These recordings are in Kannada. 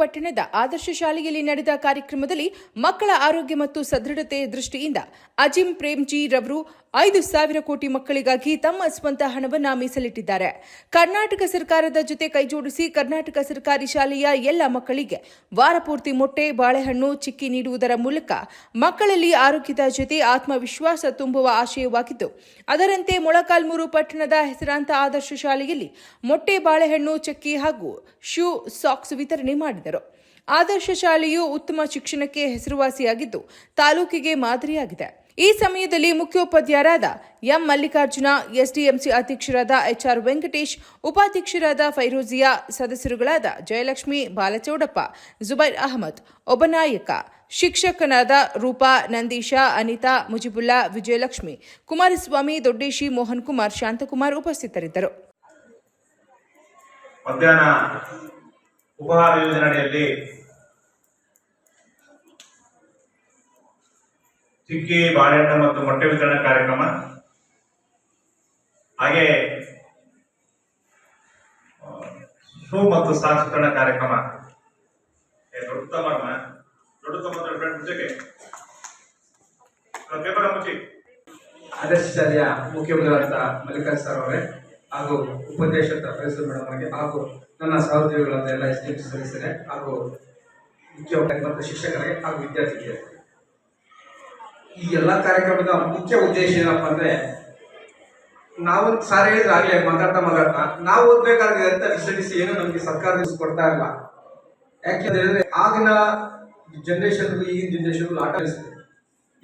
ಪಟ್ಟಣದ ಆದರ್ಶ ಶಾಲೆಯಲ್ಲಿ ನಡೆದ ಕಾರ್ಯಕ್ರಮದಲ್ಲಿ ಮಕ್ಕಳ ಆರೋಗ್ಯ ಮತ್ತು ಸದೃಢತೆ ದೃಷ್ಟಿಯಿಂದ ಅಜಿಂ ಪ್ರೇಮ್ಜಿ ರವರು ಐದು ಸಾವಿರ ಕೋಟಿ ಮಕ್ಕಳಿಗಾಗಿ ತಮ್ಮ ಸ್ವಂತ ಹಣವನ್ನ ಮೀಸಲಿಟ್ಟಿದ್ದಾರೆ. ಕರ್ನಾಟಕ ಸರ್ಕಾರದ ಜೊತೆ ಕೈಜೋಡಿಸಿ ಕರ್ನಾಟಕ ಸರ್ಕಾರಿ ಶಾಲೆಯ ಎಲ್ಲ ಮಕ್ಕಳಿಗೆ ವಾರಪೂರ್ತಿ ಮೊಟ್ಟೆ, ಬಾಳೆಹಣ್ಣು, ಚಿಕ್ಕಿ ನೀಡುವುದರ ಮೂಲಕ ಮಕ್ಕಳಲ್ಲಿ ಆರೋಗ್ಯದ ಜೊತೆ ಆತ್ಮವಿಶ್ವಾಸ ತುಂಬುವ ಆಶಯವಾಗಿದ್ದು, ಅದರಂತೆ ಮೊಳಕಾಲ್ಮೂರು ಪಟ್ಟಣದ ಹೆಸರಾಂತ ಆದರ್ಶ ಶಾಲೆಯಲ್ಲಿ ಮೊಟ್ಟೆ, ಬಾಳೆಹಣ್ಣು, ಚಕ್ಕಿ ಹಾಗೂ ಶೂ, ಸಾಕ್ಸ್ ವಿತರಣೆ ಮಾಡಿದರು. ಆದರ್ಶ ಶಾಲೆಯು ಉತ್ತಮ ಶಿಕ್ಷಣಕ್ಕೆ ಹೆಸರುವಾಸಿಯಾಗಿದ್ದು, ತಾಲೂಕಿಗೆ ಮಾದರಿಯಾಗಿದೆ. ಈ ಸಮಯದಲ್ಲಿ ಮುಖ್ಯೋಪಾಧ್ಯಾಯರಾದ ಎಂ ಮಲ್ಲಿಕಾರ್ಜುನ, ಎಸ್ಡಿಎಂಸಿ ಅಧ್ಯಕ್ಷರಾದ ಎಚ್ಆರ್ ವೆಂಕಟೇಶ್, ಉಪಾಧ್ಯಕ್ಷರಾದ ಫೈರೋಜಿಯಾ, ಸದಸ್ಯರುಗಳಾದ ಜಯಲಕ್ಷ್ಮಿ, ಬಾಲಚೌಡಪ್ಪ, ಜುಬೈರ್ ಅಹಮದ್ ಒಬನಾಯಕ ಶಿಕ್ಷಕನಾದ ರೂಪಾ, ನಂದೀಶ, ಅನಿತಾ, ಮುಜಿಬುಲ್ಲಾ, ವಿಜಯಲಕ್ಷ್ಮಿ, ಕುಮಾರಸ್ವಾಮಿ, ದೊಡ್ಡೇಶಿ, ಮೋಹನ್ ಕುಮಾರ್, ಶಾಂತಕುಮಾರ್ ಉಪಸ್ಥಿತರಿದ್ದರು. ಉಪಹಾರ ಯೋಜನೆಯಲ್ಲಿ ಚಿಕ್ಕಿ, ಬಾಳೆಹಣ್ಣು ಮತ್ತು ಮೊಟ್ಟೆ ವಿತರಣಾ ಕಾರ್ಯಕ್ರಮ. ಹಾಗೆ ಶೂ ಮತ್ತು ಸಾಕ್ಸ್ ವಿತರಣಾ ಕಾರ್ಯಕ್ರಮ. ದೊಡ್ಡ ತಮ್ಮ ದೊಡ್ಡ ತಮ್ಮ ಮುಚ್ಚಕ್ಕೆ ಪೇಪರ್ ಮುಚ್ಚಿ. ಆದರ್ಶ ಶಾಲೆಯ ಮುಖ್ಯೋಪಾಧ್ಯಾಯರಾದ ಮಲ್ಲಿಕಾರ್ಜುನ ಸರ್ ಅವರೇ. ಹಾಗೂ ಉಪದೇಶಕ ಪ್ರೊಫೆಸರ್ ಮೇಡಮ್ ಅವರಿಗೆ. ಹಾಗೂ ನನ್ನ ಸಹೋದ್ಯೋಗಿಗಳಾದ ಎಲ್ಲ ಎಸ್ ಡಿ ಸದಸ್ಯರೇ ಹಾಗೂ ಮುಖ್ಯ ಮತ್ತು ಶಿಕ್ಷಕರಿಗೆ ಹಾಗೂ ವಿದ್ಯಾರ್ಥಿಗಳಿಗೆ. ಈ ಎಲ್ಲ ಕಾರ್ಯಕ್ರಮದ ಮುಖ್ಯ ಉದ್ದೇಶ ಏನಪ್ಪ ಅಂದ್ರೆ, ನಾವು ಸಾರಿ ಹೇಳಿದ್ರೆ ಆಗ್ಲೇ ಮಾತಾಡ್ತಾ ಮಾತಾಡ್ತಾ, ನಾವು ಓದ್ಬೇಕಾದ್ರೆ ಅಂತ ಫೆಸಿಲಿಟೀಸ್ ಏನು ನಮಗೆ ಸರ್ಕಾರ ಕೊಡ್ತಾ ಇಲ್ಲ. ಯಾಕೆಂದ್ರೆ ಹೇಳಿದ್ರೆ, ಆಗಿನ ಜನರೇಷನ್ ಈಗಿನ ಜನರೇಷನ್ ಆಟ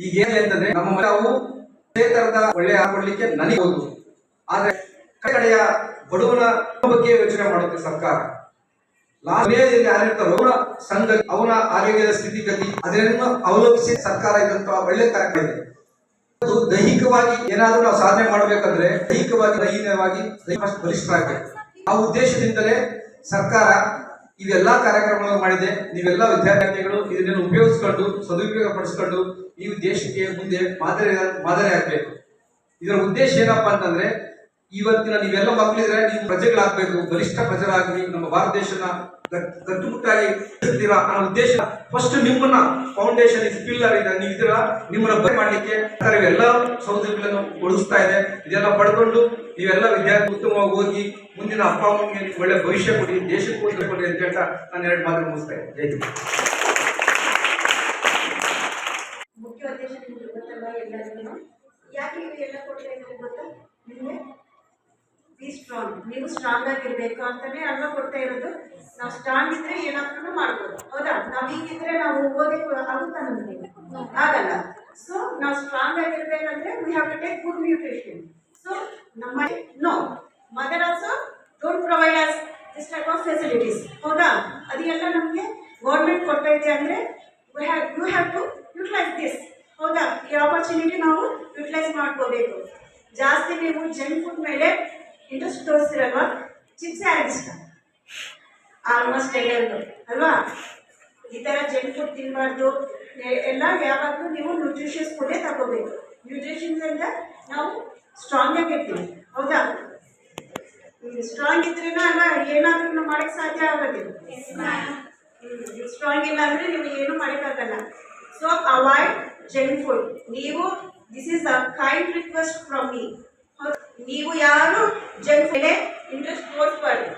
ಈಗ ಏನಿದೆ ಅಂತಂದ್ರೆ ನಮ್ಮ ನಾವು ಇದೇ ತರದ ಒಳ್ಳೆ ಕೊಡ್ಲಿಕ್ಕೆ ನನಗೆ ಹೋದು ಆದ್ರೆ ಕಡೆಯ ಬಡವನ ಬಗ್ಗೆ ಯೋಚನೆ ಮಾಡುತ್ತೆ ಸರ್ಕಾರ. ಲಾಭದಲ್ಲಿ ಯಾರಿರ್ತಾರೋ ಸಂಘ ಅವನ ಆರೋಗ್ಯದ ಸ್ಥಿತಿಗತಿ ಅದನ್ನು ಅವಲಂಬಿಸಿ ಸರ್ಕಾರ ಇದ್ದಂತಹ ಒಳ್ಳೆ ಕಾರ್ಯಕ್ರಮ ಇದೆ. ಅದು ದೈಹಿಕವಾಗಿ ಏನಾದರೂ ನಾವು ಸಾಧನೆ ಮಾಡಬೇಕಂದ್ರೆ ದೈಹಿಕವಾಗಿ ದೈಹಿಕವಾಗಿ ಬಲಿಷ್ಠ ಬಲಿಷ್ಠರಾಗಬೇಕು. ಆ ಉದ್ದೇಶದಿಂದಲೇ ಸರ್ಕಾರ ಇವೆಲ್ಲಾ ಕಾರ್ಯಕ್ರಮಗಳನ್ನು ಮಾಡಿದೆ. ನೀವೆಲ್ಲ ವಿದ್ಯಾರ್ಥಿಗಳು ಇದನ್ನು ಉಪಯೋಗಿಸ್ಕೊಂಡು ಸದುಪಯೋಗ ಪಡಿಸ್ಕೊಂಡು ನೀವು ದೇಶಕ್ಕೆ ಮುಂದೆ ಮಾದರಿ ಮಾದರಿ ಆಗಬೇಕು ಇದರ ಉದ್ದೇಶ ಏನಪ್ಪಾ ಅಂತಂದ್ರೆ ಇವತ್ತಿನ ನೀವೆಲ್ಲ ಮಕ್ಕಳಿದ್ರೆ ನೀವು ಪ್ರಜೆಗಳಾಗಬೇಕು, ಬಲಿಷ್ಠ ಪ್ರಜರಾಗಿ ನಮ್ಮ ಭಾರತ ದೇಶನ ಗಟ್- ಗಟ್ಟುಮುಟ್ಟಾಗಿ ಇರ್ತೀರಾ ಅನ್ನೋ ಉದ್ದೇಶ. ಫಸ್ಟ್ ನಿಮ್ಮನ್ನ ಫೌಂಡೇಶನ್ ಇಸ್ ಪಿಲ್ಲರ್ ಇದೆ. ನೀವು ಇದರ ನಿಮ್ಮನ್ನ ಬರಿ ಮಾಡಲಿಕ್ಕೆ ಎಲ್ಲ ಸೌಲಭ್ಯಗಳನ್ನು ಒದಗಿಸ್ತಾ ಇದೆ. ಇದೆಲ್ಲ ಪಡ್ಕೊಂಡು ನೀವೆಲ್ಲ ವಿದ್ಯಾರ್ಥಿ ಉತ್ತಮವಾಗಿ ಹೋಗಿ ಮುಂದಿನ ಅಪ್ಪ ಅಮ್ಮನಿಗೆ ಒಳ್ಳೆ ಭವಿಷ್ಯ ಕೊಡಿ, ದೇಶಕ್ಕೆ ಕೊಡಿ ಅಂತ ಹೇಳ್ತಾ ನಾನು ಎರಡು ಮಾತು ಮುಗಿಸ್ತಾ ಜೈ. ಮುಖ್ಯ ಎಲ್ಲ ಕೊಡ್ತಾ ಸ್ಟ್ರಾಂಗ್ ನೀವು ಸ್ಟ್ರಾಂಗ್ ಆಗಿರ್ಬೇಕು ಅಂತಾನೆ ಅಲ್ವಾ ಕೊಡ್ತಾ ಇರೋದು. ನಾವು ಸ್ಟ್ರಾಂಗ್ ಇದ್ರೆ ಏನಾದ್ರೂ ಮಾಡ್ಬೋದು. ಹೌದಾ? ನಾವು ಹೀಗಿದ್ರೆ ನಾವು ಓದಕ್ಕೆ ಆಗುತ್ತಾ ನಮಗೆ? ಆಗಲ್ಲ. ಸೊ ನಾವು strong ಆಗಿರ್ಬೇಕಂದ್ರೆ we have to take good nutrition so ನಮ್ಮ no mother also don't provide us this type of facilities ಹೌದಾ? ಅದೆಲ್ಲ ನಮಗೆ ಗೌರ್ಮೆಂಟ್ ಕೊಡ್ತಾ ಇದೆ ಅಂದರೆ we have you have to utilise this ಹೌದಾ? ಈ ಆಪರ್ಚುನಿಟಿ ನಾವು ಯುಟಿಲೈಸ್ ಮಾಡ್ಕೋಬೇಕು. ಜಾಸ್ತಿ ನೀವು ಜಂಕ್ ಫುಡ್ ಮೇಲೆ ಇಂಟ್ರೆಸ್ಟ್ ತೋರಿಸ್ತಿರಲ್ವಾ? ಚಿಪ್ಸ್ ಯಾರಿಗೆ ಆಲ್ಮೋಸ್ಟ್ ಎಲ್ಲರಿಗೂ, ಅಲ್ವಾ? ಈ ಥರ ಜಂಕ್ ಫುಡ್ ತಿನ್ನಬಾರ್ದು ಎಲ್ಲ ಯಾವಾಗಲೂ ನೀವು ನ್ಯೂಟ್ರಿಷಿಯಸ್ ಫುಡ್ಡೇ ತಗೋಬೇಕು. ನ್ಯೂಟ್ರಿಷನ್ಸ್ ಅಂತ ನಾವು ಸ್ಟ್ರಾಂಗ್ ಆಗಿರ್ತೀವಿ ಹೌದಾ? ಸ್ಟ್ರಾಂಗ್ ಇದ್ರೇನ ಅಲ್ಲ, ಏನಾದ್ರೂ ಮಾಡಕ್ಕೆ ಸಾಧ್ಯ ಆಗೋದಿಲ್ಲ. ಸ್ಟ್ರಾಂಗ್ ಇಲ್ಲ ಅಂದರೆ ನೀವು ಏನು ಮಾಡೋಕ್ಕಾಗಲ್ಲ ಸೊ ಅವಾಯ್ಡ್ ಜಂಕ್ ಫುಡ್ ನೀವು this is a kind request from me ನೀವು ಯಾರು? ಜನ್ಸ್ ಮೇಲೆ ಇಂಟ್ರೆಸ್ಟ್ ತೋರಿಸ್ಬಾರ್ದು